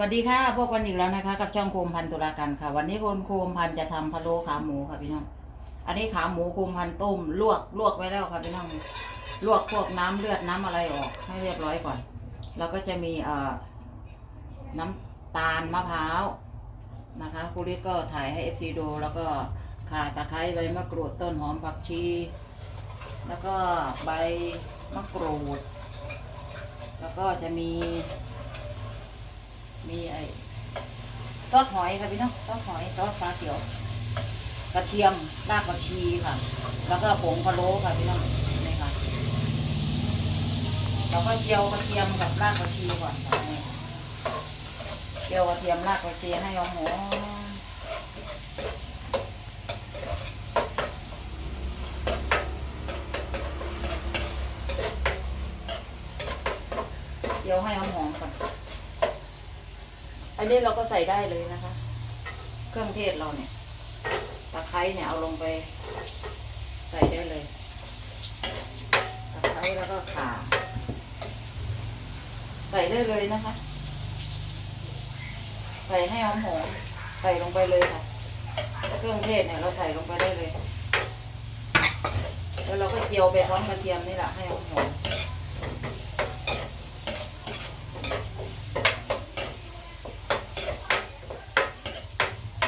วัสดีค่ะพวกกันอีกแล้วนะคะ กับช่องโคมพันตุลากันค่ะ วันนี้คนโคมพันจะทำพะโล้ขาหมูค่ะพี่น้อง อันนี้ขาหมูโคมพันต้มลวกลวกไว้แล้วค่ะพี่น้อง ลวกพวกน้ำเลือดน้ำอะไรออก ให้เรียบร้อยก่อน แล้วก็จะมีเอ่อน้ำตาลมะพร้าวนะคะครูริศก็ถ่ายให้เอฟซีดูแล้วก็ข่าตะไคร้ใบมะกรูดต้นหอมผักชี แล้วก็ใบมะกรูด แล้วก็จะมี มีไอ้ซอสหอยค่ะพี่น้องซอสหอยซอสปลาเขียวกระเทียมรากผักชีค่ะ แล้วก็ผงพะโล้ค่ะพี่น้องนี่ค่ะเราก็เจียวกระเทียมกับรากผักชีก่อนค่ะนี่เจียวกระเทียมรากผักชีให้หอมๆเจียวให้หอมๆก่อน นนี้เราก็ใส่ได้เลยนะคะ เครื่องเทศเราเนี่ยตะไคร้เนี่ยเอาลงไป ใส่ได้เลยตะไคร้แล้วก็ข่าใส่ได้เลยนะคะ ใส่ให้หอมหอมใส่ลงไปเลยค่ะ เครื่องเทศเนี่ยเราใส่ลงไปได้เลย แล้วเราก็เจียวไปพร้อมกระเทียมนี่แหละให้หอมหอมๆ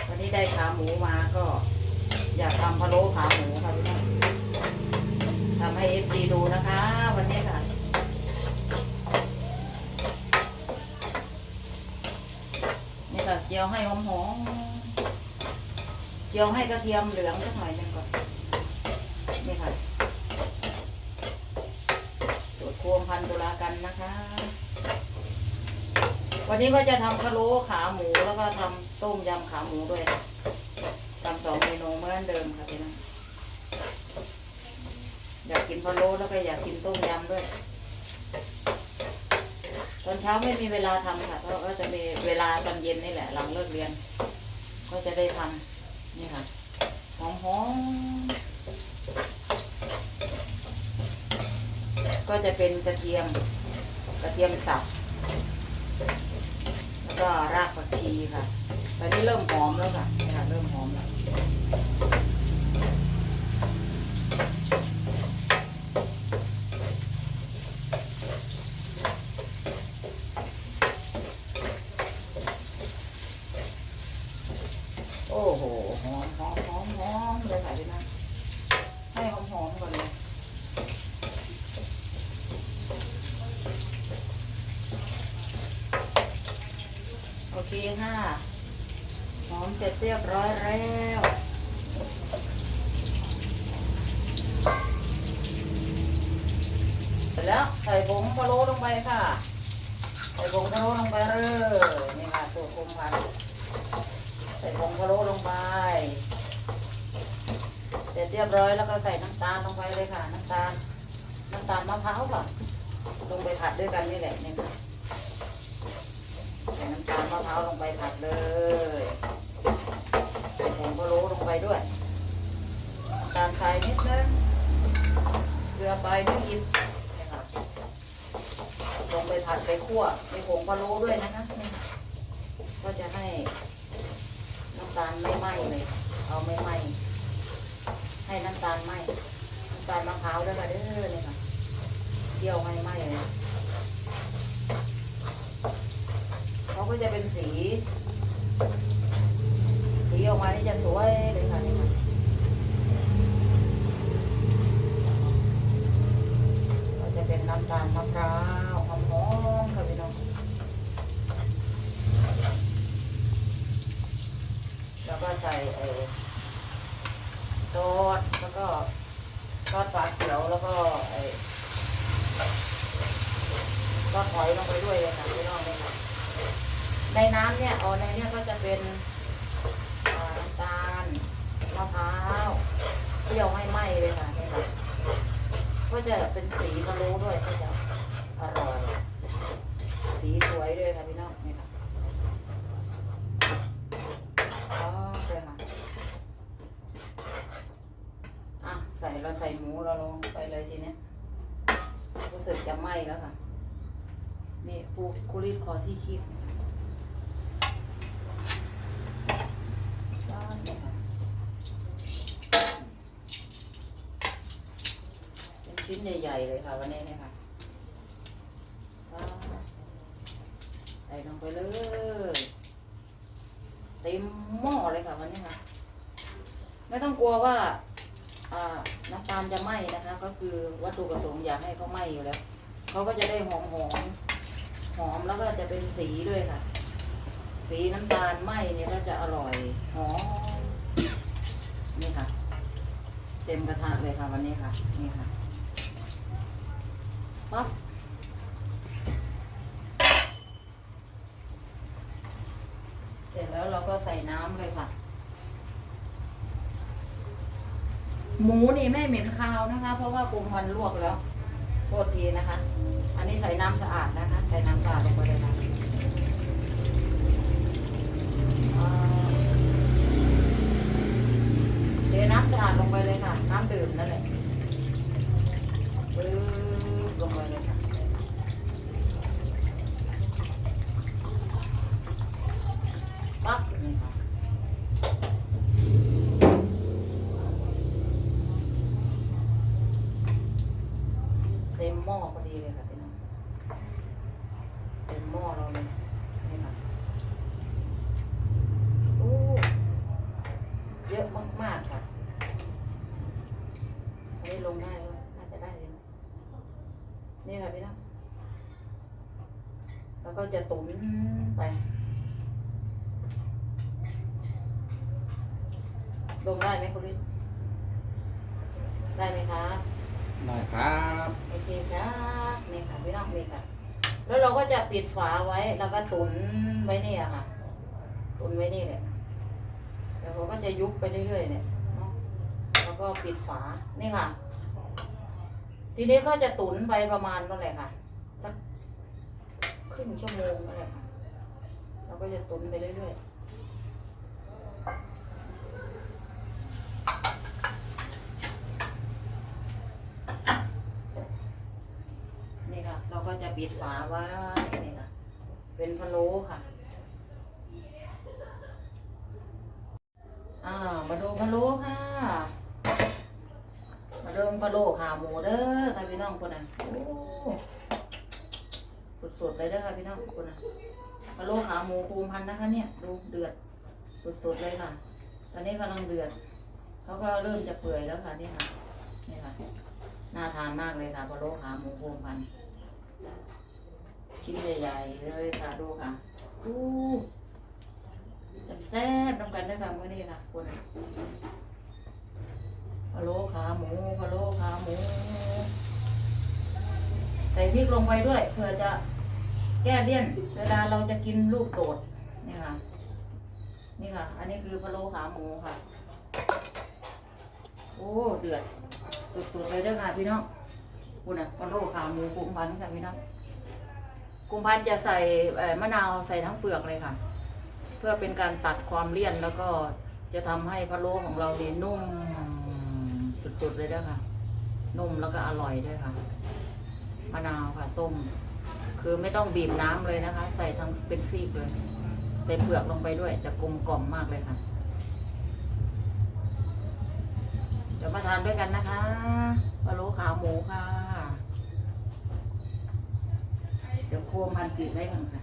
วันนี้ ได้ขาหมูมาก็ อยากทำพะโล้ขาหมูค่ะพี่น้องทำให้เอฟซีดูนะคะ วันนี้ค่ะนี่ค่ะเจียวให้หอมๆเจียวให้กระเทียมเหลืองสักหน่อยหนึงก่อนนี่ค่ะสูตรโคมพันตุลากันนะคะ วันนี้ว่าจะทำพะโล้ขาหมูแล้วก็ทำ ต้มยำขาหมูด้วยทำสองเมนูเหมือนเดิมค่ะพี่น้องอยากกินพะโล้แล้วก็อยากกินต้มยำด้วย ตอนเช้าไม่มีเวลาทำค่ะเพราะก็จะมีเวลาตอนเย็นนี่แหละหลังเลิกเรียน ก็จะได้ทำนี่ค่ะหอมหอมๆก็จะเป็นกระเทียมกระเทียมสับแล้วก็รากผักชีค่ะ ตอนนี้เริ่มหอมแล้วค่ะนี่ค่ะ เริ่มหอมแล้วโอ้โหหอมหอมหอมหอมเลยค่ะพี่นะให้หอมหอมก่อนเลยโอเคค่ะ หอมเสร็จเรียบร้อยแล้วเสร็จแล้วใส่ผงพะโล้ลงไปค่ะ ใส่ผงพะโล้ลงไปเลยนี่ค่ะสูตรคุมพันใส่ผงพะโล้ลงไป เสร็จเรียบร้อยแล้วก็ใส่น้ำตาลลงไปเลยค่ะ น้ำตาลน้ำตาลมะพร้าวค่ะลงไปผัดด้วยกันนี่แหละนี่ค่ะใส่น้ำตาลมะพร้าวลงไปผัดเลยใส่ผงพะโล้ลงไป ด้วยตาลทายนิดนึงเกลือไปไม่ยิบเนี่ยค่ะลงไปผัดไปคั่วมีผงพะโล้ด้วยนะคะ ก็จะให้น้ำตาลไม่ไหม้เลย เอาไม่ไหม้ให้น้ำตาลไหม้น้ำตาลมะพร้าวด้วยค่ะเด้อเนี่ยค่ะเจียวไม่ไหม้เลยเขาก็จะเป็นสี สีออกมานี่จะสวยเลยค่ะนี่ค่ะก็จะเป็นน้ำตาลมะพร้าวหอมๆค่ะพี่น้องแล้วก็ใส่เออซอสแล้วก็ซอสปลาเขียวแล้วก็ไอ้ซอสหอยลงไปด้วยเลยค่ะพี่น้องเลยค่ะในน้ำเนี่ยอ๋อในเนี่ยก็จะเป็น รี้ยวไม่ไหม้เลยค่ะเนี่ยค่ะก็จะเป็นสีมะรู้ด้วยก็จะอร่อยสีสวยด้วยค่ะพี่น้องนี่ค่ะอ๋อเลยค่ะอะใส่เราใส่หมูเราลงไปเลยทีเนี้ยรู้สึกจะไหม้แล้วค่ะ นี่กูกูรีดคอที่คีบใช่ค่ะ ชิ้นใหญ่ๆเลยค่ะวันนี้เนี่ยค่ะใส่ลงไปเลยเต็มหม้อเลยค่ะวันนี้ค่ะ ไม่ต้องกลัวว่าอ่าน้ำตาลจะไหม้นะคะ ก็คือวัตถุประสงค์อยากให้เขาไหม้อยู่แล้วเขาก็จะได้หอมหอมหอมแล้วก็จะเป็นสีด้วยค่ะ สีน้ำตาลไหม้เนี่ยก็จะอร่อยหอมนี่ค่ะ เต็มกระทะเลยค่ะวันนี้ค่ะ นี่ค่ะ ปั๊บเสร็จแล้วเราก็ใส่น้ำเลยค่ะ หมูนี่ไม่เหม็นคาวนะคะ เพราะว่ากุมพันลวกแล้วโทษทีนะคะ อันนี้ใส่น้ำสะอาดนะคะ ใส่น้ำสะอาดลงไปเลยค่ะเทน้ำสะอาดลงไปเลยค่ะ น้ำดื่มนั่นแหละปึ๊บลงไปเลยค่ะปั๊บนี่ค่ะ เต็มหม้อพอดี เลยค่ะพี่น้องเต็มหม้อเราเลยนี่ค่ะโอ้เยอะมากๆค่ะอันนี้ลงได้แล้วน่าจะได้เลยนี่ค่ะพี่น้องแล้วก็จะตุ๋นไปลงได้ไหมคุณลิศได้ไหมคะ ได้ครับโอเคครับนี่ค่ะพี่น้องนี่ค่ะแล้วเราก็จะปิดฝาไว้แล้วก็ตุนไว้นี่อะค่ะ ตุนไว้นี่แหละแล้วเราก็จะยุบไปเรื่อยๆเนี่ยแล้วก็ปิดฝานี่ค่ะ ทีนี้ก็จะตุนไปประมาณนั่นแหละค่ะสักครึ่งชั่วโมงนั่นแหละค่ะเราก็จะตุนไปเรื่อยๆ นี่ค่ะ เราก็จะ ปิดฝาไว้นี่ค่ะ เป็นพะโล้ค่ะ อ่า มาดูพะโล้ค่ะ มาเริ่มพะโล้ขาหมูเด้อค่ะพี่น้องคนนั้นโอ้สุดๆเลยเด้อค่ะพี่น้องคนนั้นพะโล้ขาหมูคูมพันนะคะ เนี่ย ดูเดือดสุดๆเลยค่ะ ตอนนี้กำลังเดือด เขาก็เริ่มจะเปื่อยแล้วค่ะนี่ค่ะ นี่ค่ะ น่าทานมากเลยค่ะพะโล้ขาหมูคูมพัน ชิ้นใหญ่ๆเลยค่ะดูค่ะอู้แซ่บๆน้ำกันด้วยค่ะมื่อนี้ค่ะคุณพะโล้ขาหมูพะโล้ขาหมู ใส่พริกลงไปด้วยเพื่อจะแก้เลี่ยน เวลาเราจะกินลูกโดดนี่ค่ะ นี่ค่ะ อันนี้คือพะโล้ขาหมูค่ะ โอ้เดือดสุดๆเลยเด้อค่ะพี่น้องคุณอะพะโล้ขาหมูกุ้งพันค่ะพี่น้อง กุมพันจะใส่มะนาวใส่ทั้งเปลือกเลยค่ะ เพื่อเป็นการตัดความเลี่ยนแล้วก็จะทำให้พะโล้ของเราดีนุ่มสุดๆเลยด้วยค่ะนุ่มแล้วก็อร่อยด้วยค่ะมะนาวค่ะต้ม คือไม่ต้องบีบน้ำเลยนะคะ ใส่ทั้งเป็นซีกเลยใส่เปลือกลงไปด้วยจะกลมกล่อมมากเลยค่ะเดี๋ยวมาทานด้วยกันนะคะพะโล้ขาหมูค่ะ เดี๋ยวโคมันปิดไว้ก่อนค่ะ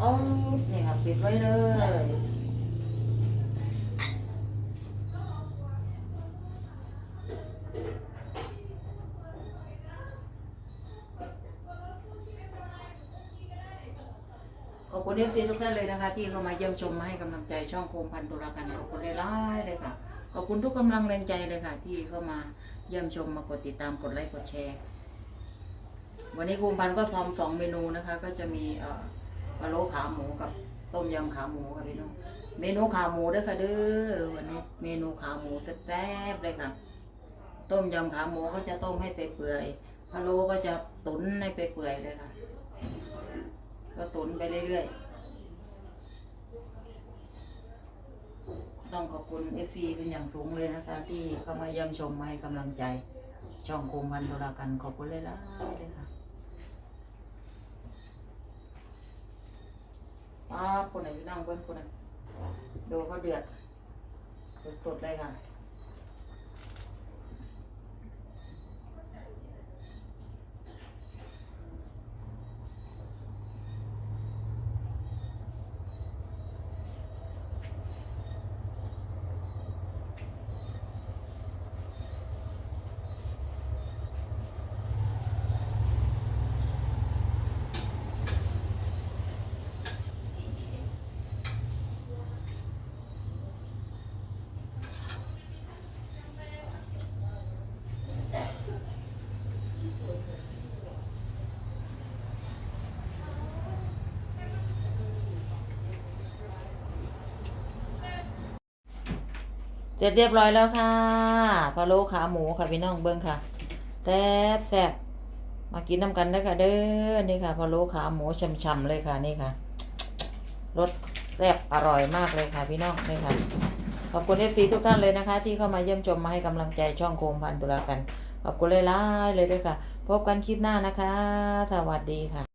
อ๋อนี่ค่ะปิดไว้เลยขอบคุณเอฟซีทุกท่านเลยนะคะ ที่เข้ามาเยี่ยมชมมาให้กำลังใจช่องโคมพันตุลากันขอบคุณหลายๆเลยค่ะ ขอบคุณทุกกำลังแรงใจเลยค่ะ ที่เข้ามาเยี่ยมชมมากดติดตามกดไลค์กดแชร์ วันนี้ภูมิพันธ์ก็ทำสองเมนูนะคะ ก็จะมีเอ่อพะโลขาหมูกับต้มยำขาหมูค่ะพี่น้องเมนูขาหมูด้วยค่ะเด้อวันนี้เมนูขาหมูแซ่บๆเลยค่ะ ต้มยำขาหมูก็จะต้มให้ไปเปื่อยๆพะโล้ก็จะตุ๋นให้ไปเปื่อยๆเลยค่ะ ก็ตุ๋นไปเรื่อยๆต้องขอบคุณเอฟซีเป็นอย่างสูงเลยนะคะ ที่เข้ามาเยี่ยมชมมาให้กำลังใจ ช่องโคมพันธุรากันขอบคุณเลยละเลยค่ะ ป้าคนไหนพี่น้องเพื่อนคนไหนดูเขาเดือดสดๆเลยค่ะ ร็จเรียบร้อยแล้วค่ะพะโล้ขาหมูค่ะพี่น้องเบิ้งค่ะแซ่บแซ่บมากินน้ำกันได้ค่ะ เด้อนี่ค่ะพะโล้ขาหมูช่ำๆเลยค่ะนี่ค่ะรสแซ่บอร่อยมากเลยค่ะพี่น้องนี่ค่ะขอบคุณเอฟซีทุกท่านเลยนะคะ ที่เข้ามาเยี่ยมชมมาให้กำลังใจช่องโคมพันตุลากัน ขอบคุณเลยล่เลยด้วยค่ะ พบกันคลิปหน้านะคะ สวัสดีค่ะ